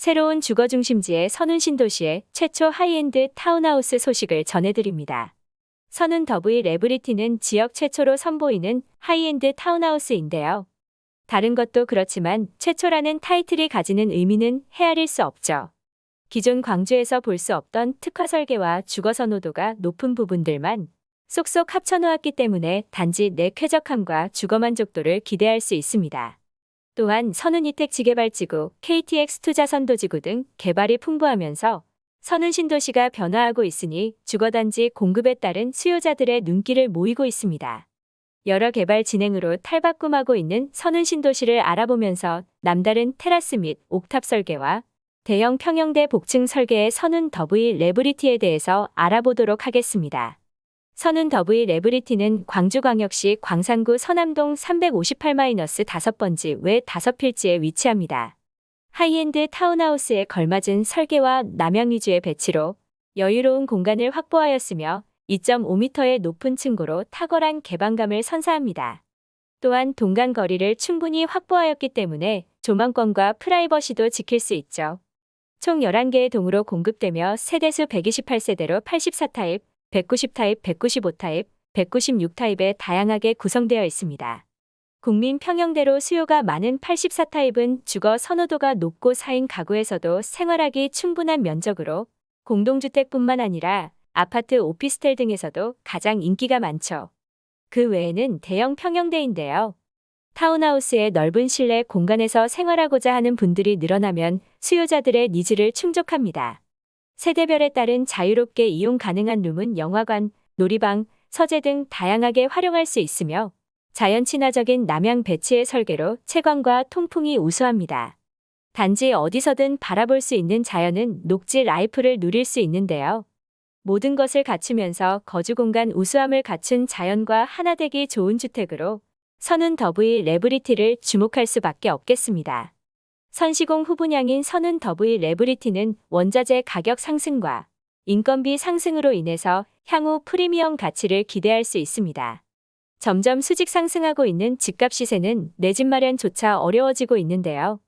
새로운 주거 중심지의 선운 신도시의 최초 하이엔드 타운하우스 소식을 전해드립니다. 선운 더브이 레브리티는 지역 최초로 선보이는 하이엔드 타운하우스인데요. 다른 것도 그렇지만 최초라는 타이틀이 가지는 의미는 헤아릴 수 없죠. 기존 광주에서 볼 수 없던 특화 설계와 주거 선호도가 높은 부분들만 쏙쏙 합쳐놓았기 때문에 단지 내 쾌적함과 주거 만족도를 기대할 수 있습니다. 또한 선운이택 지개발지구, KTX 투자선도지구 등 개발이 풍부하면서 선운 신도시가 변화하고 있으니 주거단지 공급에 따른 수요자들의 눈길을 모이고 있습니다. 여러 개발 진행으로 탈바꿈하고 있는 선운 신도시를 알아보면서 남다른 테라스 및 옥탑 설계와 대형 평형대 복층 설계의 선운 더브이 레브리티에 대해서 알아보도록 하겠습니다. 선운 더브이 레브리티는 광주광역시 광산구 서남동 358-5번지 외 5필지에 위치합니다. 하이엔드 타운하우스에 걸맞은 설계와 남향 위주의 배치로 여유로운 공간을 확보하였으며 2.5m의 높은 층고로 탁월한 개방감을 선사합니다. 또한 동간 거리를 충분히 확보하였기 때문에 조망권과 프라이버시도 지킬 수 있죠. 총 11개의 동으로 공급되며 세대수 128세대로 84타입, 190타입, 195타입, 196타입에 다양하게 구성되어 있습니다. 국민 평형대로 수요가 많은 84타입은 주거 선호도가 높고 4인 가구에서도 생활하기 충분한 면적으로 공동주택뿐만 아니라 아파트 오피스텔 등에서도 가장 인기가 많죠. 그 외에는 대형 평형대인데요. 타운하우스의 넓은 실내 공간에서 생활하고자 하는 분들이 늘어나면 수요자들의 니즈를 충족합니다. 세대별에 따른 자유롭게 이용 가능한 룸은 영화관, 놀이방, 서재 등 다양하게 활용할 수 있으며 자연 친화적인 남향 배치의 설계로 채광과 통풍이 우수합니다. 단지 어디서든 바라볼 수 있는 자연은 녹지 라이프를 누릴 수 있는데요. 모든 것을 갖추면서 거주 공간 우수함을 갖춘 자연과 하나 되기 좋은 주택으로 선운 더브이 레브리티를 주목할 수밖에 없겠습니다. 선시공 후분양인 선운 더브이 레브리티는 원자재 가격 상승과 인건비 상승으로 인해서 향후 프리미엄 가치를 기대할 수 있습니다. 점점 수직 상승하고 있는 집값 시세는 내 집 마련조차 어려워지고 있는데요.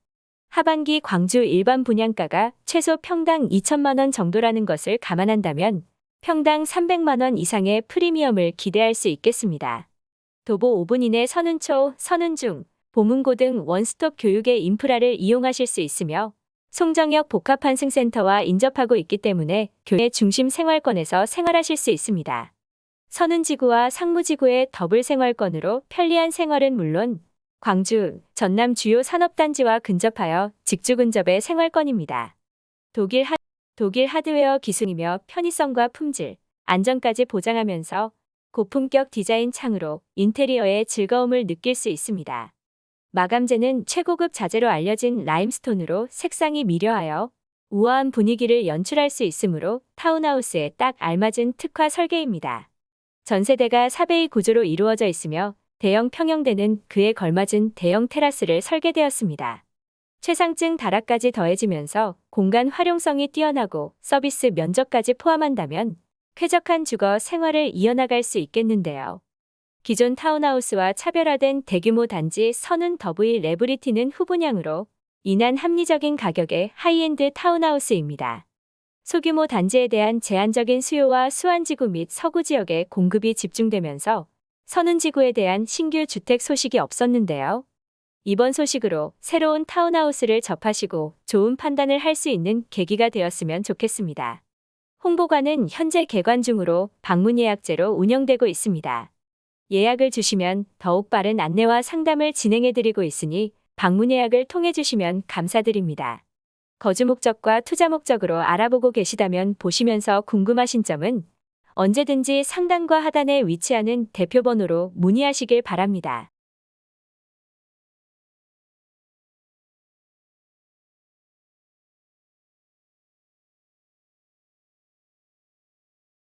하반기 광주 일반 분양가가 최소 평당 2천만 원 정도라는 것을 감안한다면 평당 300만 원 이상의 프리미엄을 기대할 수 있겠습니다. 도보 5분 이내 선운초, 선운중, 보문고 등 원스톱 교육의 인프라를 이용하실 수 있으며 송정역 복합환승센터와 인접하고 있기 때문에 교내 중심 생활권에서 생활하실 수 있습니다. 선운지구와 상무지구의 더블 생활권으로 편리한 생활은 물론 광주, 전남 주요 산업단지와 근접하여 직주 근접의 생활권입니다. 독일, 하, 독일 하드웨어 기술이며 편의성과 품질, 안전까지 보장하면서 고품격 디자인 창으로 인테리어의 즐거움을 느낄 수 있습니다. 마감재는 최고급 자재로 알려진 라임스톤으로 색상이 미려하여 우아한 분위기를 연출할 수 있으므로 타운하우스에 딱 알맞은 특화 설계입니다. 전세대가 4배의 구조로 이루어져 있으며 대형 평형대는 그에 걸맞은 대형 테라스를 설계되었습니다. 최상층 다락까지 더해지면서 공간 활용성이 뛰어나고 서비스 면적까지 포함한다면 쾌적한 주거 생활을 이어나갈 수 있겠는데요. 기존 타운하우스와 차별화된 대규모 단지 선운 더브이 레브리티는 후분양으로 인한 합리적인 가격의 하이엔드 타운하우스입니다. 소규모 단지에 대한 제한적인 수요와 수안지구 및 서구 지역에 공급이 집중되면서 선운지구에 대한 신규 주택 소식이 없었는데요. 이번 소식으로 새로운 타운하우스를 접하시고 좋은 판단을 할 수 있는 계기가 되었으면 좋겠습니다. 홍보관은 현재 개관 중으로 방문 예약제로 운영되고 있습니다. 예약을 주시면 더욱 빠른 안내와 상담을 진행해드리고 있으니 방문 예약을 통해 주시면 감사드립니다. 거주 목적과 투자 목적으로 알아보고 계시다면 보시면서 궁금하신 점은 언제든지 상단과 하단에 위치하는 대표번호로 문의하시길 바랍니다.